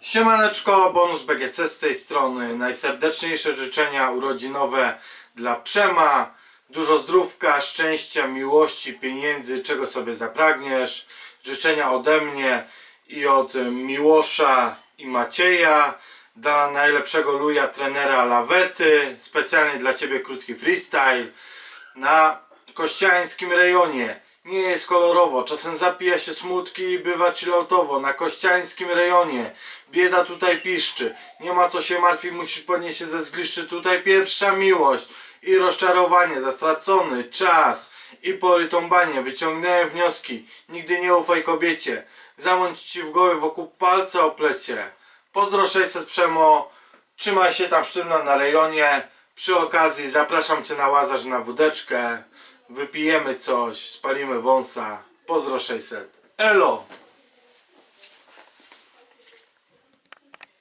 Siemaneczko, bonus BGC z tej strony. Najserdeczniejsze życzenia urodzinowe dla Przema. Dużo zdrówka, szczęścia, miłości, pieniędzy, czego sobie zapragniesz. Życzenia ode mnie i od Miłosza i Macieja. Dla najlepszego luja trenera Lawety. Specjalnie dla Ciebie krótki freestyle. Na kościańskim rejonie nie jest kolorowo, czasem zapija się smutki i bywa chilloutowo. Na kościańskim rejonie bieda tutaj piszczy, nie ma co się martwić, musisz podnieść się ze zgliszczy. Tutaj pierwsza miłość i rozczarowanie za stracony czas i porytąbanie. Wyciągnąłem wnioski, nigdy nie ufaj kobiecie. Zamąć ci w głowie wokół palca oplecie. Pozdro 600 Przemo, trzymaj się tam sztywno na rejonie. Przy okazji zapraszam Cię na łazarz na wódeczkę. Wypijemy coś, spalimy wąsa. Pozdro 600. Elo!